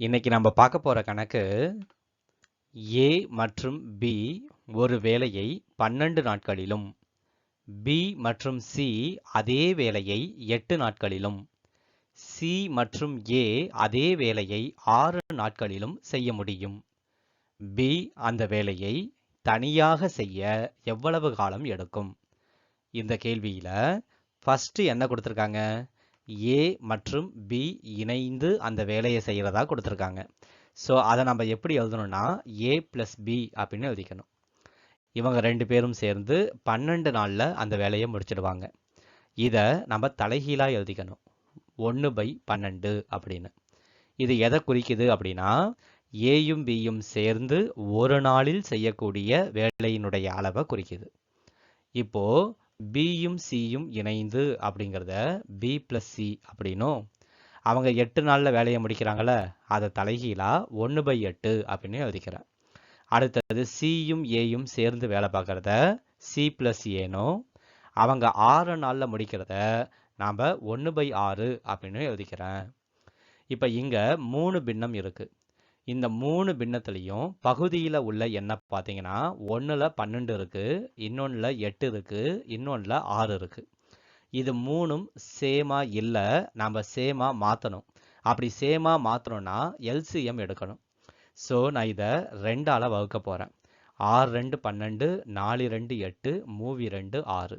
இன்னைக்கு நம்ம பார்க்க போற கணக்கு ஏ மற்றும் பி ஒரு வேலையை பன்னெண்டு நாட்களிலும் பி மற்றும் சி அதே வேலையை எட்டு நாட்களிலும் சி மற்றும் ஏ அதே வேலையை ஆறு நாட்களிலும் செய்ய முடியும். பி அந்த வேலையை தனியாக செய்ய எவ்வளவு காலம் எடுக்கும்? இந்த கேள்வியில ஃபஸ்ட்டு என்ன கொடுத்துருக்காங்க? ஏ மற்றும் பி இணைந்து அந்த வேலையை செய்கிறதா கொடுத்துருக்காங்க. ஸோ அதை நம்ம எப்படி எழுதணும்னா ஏ ப்ளஸ் பி அப்படின்னு எழுதிக்கணும். இவங்க ரெண்டு பேரும் சேர்ந்து பன்னெண்டு நாளில் அந்த வேலையை முடிச்சிடுவாங்க. இதை நம்ம தலைகீழாக எழுதிக்கணும். ஒன்று பை பன்னெண்டு அப்படின்னு. இது எதை குறிக்குது அப்படின்னா ஏயும் பியும் சேர்ந்து ஒரு நாளில் செய்யக்கூடிய வேலையினுடைய அளவை குறிக்குது. இப்போது பியும் சியும் இணைந்து அப்படிங்கிறத பி ப்ளஸ் சி அப்படின்னும். அவங்க எட்டு நாளில் வேலையை முடிக்கிறாங்கள அதை தலைகீழா ஒன்று பை எட்டு அப்படின்னு எழுதிக்கிறேன் அடுத்தது சியும் ஏயும் சேர்ந்து வேலை பார்க்குறத சி ப்ளஸ் ஏனும் அவங்க ஆறு நாளில் முடிக்கிறத நாம் ஒன்று பை ஆறு அப்படின்னு எழுதிக்கிறேன். இப்போ இங்கே மூணு பின்னம் இருக்குது இந்த மூணு பின்னத்துலேயும் பகுதியில் உள்ள எண்ணை பார்த்தீங்கன்னா ஒன்றில் பன்னெண்டு இருக்குது இன்னொன்றில் எட்டு இருக்குது இன்னொன்றில் ஆறு இருக்குது இது மூணும் சேமாக இல்லை நம்ம சேமாக மாற்றணும் அப்படி சேமாக மாற்றணும்னா எல்சிஎம் எடுக்கணும். ஸோ நான் இதை ரெண்டால் வகுக்க போகிறேன் ஆறு ரெண்டு பன்னெண்டு நாலு ரெண்டு எட்டு மூவி ரெண்டு ஆறு.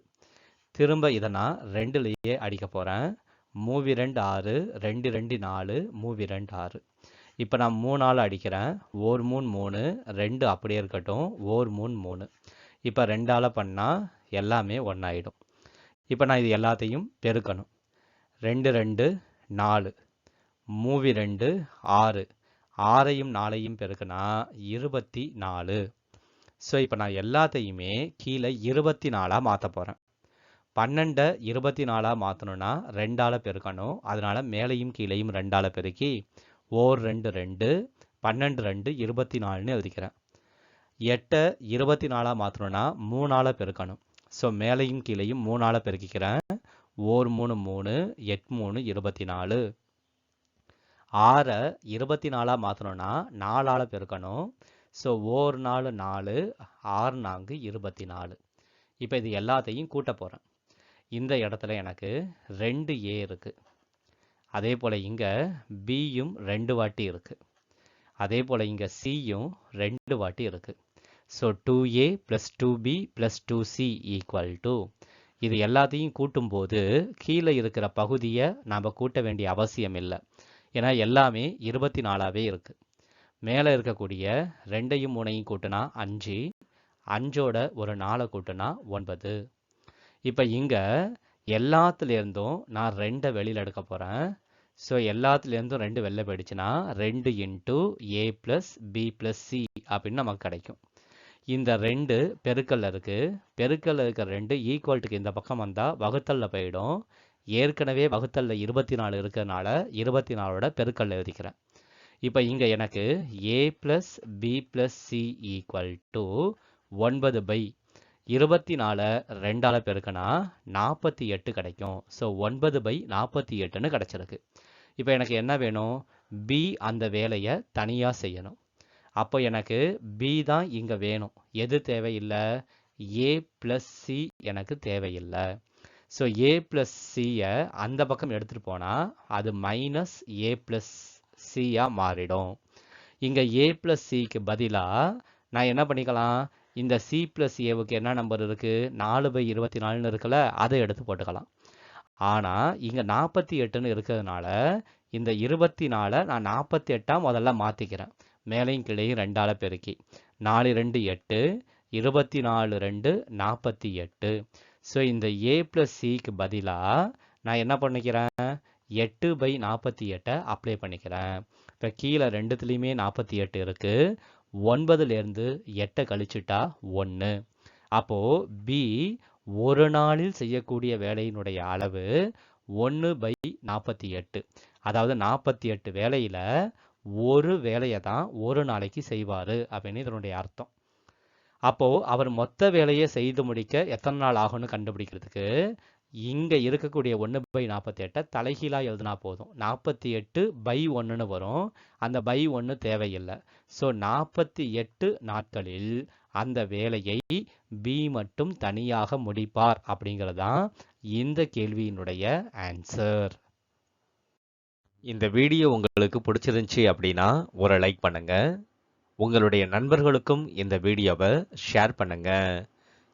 திரும்ப இதை நான் ரெண்டுலேயே அடிக்க போகிறேன் மூவி ரெண்டு ஆறு ரெண்டு ரெண்டு நாலு மூவி ரெண்டு ஆறு. இப்போ நான் மூணால் அடிக்கிறேன். ஓர் மூணு மூணு ரெண்டு அப்படியே இருக்கட்டும். ஓர் மூணு மூணு. இப்போ ரெண்டால் பண்ணால் எல்லாமே ஒன்றாயிடும் இப்போ நான் இது எல்லாத்தையும் பெருக்கணும். ரெண்டு ரெண்டு நாலு. மூவி ரெண்டு ஆறு. ஆறையும் நாலையும் பெருக்கினா இருபத்தி நாலு ஸோ இப்போ நான் எல்லாத்தையுமே கீழே இருபத்தி நாலாக மாற்ற போகிறேன் பன்னெண்டை இருபத்தி நாலாக மாற்றணும்னா ரெண்டால் பெருக்கணும். அதனால் மேலையும் கீழையும் ரெண்டால் பெருக்கி ஓர் ரெண்டு ரெண்டு பன்னெண்டு ரெண்டு இருபத்தி நாலுன்னு எழுதிக்கிறேன். எட்டை இருபத்தி நாலாக மாற்றணும்னா மூணால் பெருக்கணும். ஸோ மேலையும் கீழையும் மூணால் பெருக்கிக்கிறேன். ஓர் மூணு மூணு எட் மூணு இருபத்தி நாலு ஆறை இருபத்தி நாலாக மாற்றணும்னா நாலால் பெருக்கணும். ஸோ ஓர் நாலு நாலு ஆறு நான்கு இருபத்தி நாலு இப்போ இது எல்லாத்தையும் கூட்ட போகிறேன் இந்த இடத்துல எனக்கு ரெண்டு ஏ இருக்குது அதே போல் இங்கே பியும் ரெண்டு வாட்டி இருக்குது அதே போல் இங்கே சியும் ரெண்டு வாட்டி இருக்குது so two A plus two B plus two C equal to இது எல்லாத்தையும் கூட்டும்போது கீழே இருக்கிற பகுதியை நாம் கூட்ட வேண்டிய அவசியம் இல்லை. ஏன்னா எல்லாமே இருபத்தி நாலாவே இருக்குது மேலே இருக்கக்கூடிய ரெண்டையும் மூணையும் கூட்டினா அஞ்சு. அஞ்சோட ஒரு நாலை கூட்டினா ஒன்பது. இப்போ இங்கே எல்லாத்துலேருந்தும் நான் ரெண்டை வெளியில் எடுக்க போகிறேன் ஸோ எல்லாத்துலேருந்தும் ரெண்டு வெளில போயிடுச்சுன்னா ரெண்டு into A plus B plus C அப்படின்னு நமக்கு கிடைக்கும். இந்த ரெண்டு பெருக்கல்ல இருக்குது பெருக்கல்ல இருக்கிற ரெண்டு ஈக்குவல்ட்டுக்கு இந்த பக்கம் வந்தால் வகுத்தல்ல போயிடும். ஏற்கனவே வகுத்தல்ல இருபத்தி நாலு இருக்கிறதுனால இருபத்தி நாலோட பெருக்கல்ல எழுதிக்கிறேன். இப்போ இங்கே எனக்கு A plus B plus C equal to ஒன்பது பை இருபத்தி நாலு ரெண்டால் பெருக்கனா நாற்பத்தி எட்டு கிடைக்கும். ஸோ ஒன்பது பை நாற்பத்தி எட்டுன்னு கிடச்சிருக்கு. இப்போ எனக்கு என்ன வேணும்? பி அந்த வேலையை தனியாக செய்யணும். அப்போ எனக்கு பி தான் இங்கே வேணும். எது தேவையில்லை? ஏ ப்ளஸ் சி எனக்கு தேவையில்லை. ஸோ ஏ ப்ளஸ் சியை அந்த பக்கம் எடுத்துகிட்டு போனால் அது மைனஸ் ஏ ப்ளஸ் சியாக மாறிடும். இங்கே ஏ ப்ளஸ் சிக்கு பதிலாக நான் என்ன பண்ணிக்கலாம்? இந்த சி ப்ளஸ் ஏவுக்கு என்ன நம்பர் இருக்குது நாலு பை இருபத்தி நாலுன்னு இருக்குல்ல அதை எடுத்து போட்டுக்கலாம். ஆனால் இங்கே நாற்பத்தி எட்டுன்னு இருக்கிறதுனால இந்த இருபத்தி நாலை நான் நாற்பத்தி எட்டாக முதல்ல மாற்றிக்கிறேன் மேலையும் கிளையும் ரெண்டால் பெருக்கி. நாலு ரெண்டு எட்டு இருபத்தி நாலு ரெண்டு நாற்பத்தி எட்டு. ஸோ இந்த ஏ ப்ளஸ் சிக்கு பதிலாக நான் என்ன பண்ணிக்கிறேன்? எட்டு பை நாற்பத்தி எட்டை அப்ளை பண்ணிக்கிறேன். இப்போ கீழே ரெண்டுத்துலேயுமே நாற்பத்தி எட்டு இருக்குது ஒன்பதுலேருந்து எட்டை கழிச்சுட்டா ஒன்று அப்போது பி ஒரு நாளில் செய்யக்கூடிய வேலையினுடைய அளவு ஒன்று பை நாற்பத்தி எட்டு. அதாவது நாற்பத்தி எட்டு வேலையில் ஒரு வேலையை தான் ஒரு நாளைக்கு செய்வார் அப்படின்னு இதனுடைய அர்த்தம். அப்போது அவர் மொத்த வேலையை செய்து முடிக்க எத்தனை நாள் ஆகும்னு கண்டுபிடிக்கிறதுக்கு இங்கே இருக்கக்கூடிய ஒன்று பை நாற்பத்தி எட்டை தலைகீழாக எழுதுனா போதும். நாற்பத்தி எட்டு பை ஒன்றுன்னு வரும். அந்த பை ஒன்று தேவையில்லை. ஸோ நாற்பத்தி எட்டு நாட்களில் அந்த வேலையை பி மட்டும் தனியாக முடிப்பார் அப்படிங்கிறது தான் இந்த கேள்வியினுடைய ஆன்சர் இந்த வீடியோ உங்களுக்கு பிடிச்சிருந்துச்சி அப்படின்னா ஒரு லைக் பண்ணுங்கள் உங்களுடைய நண்பர்களுக்கும் இந்த வீடியோவை ஷேர் பண்ணுங்கள்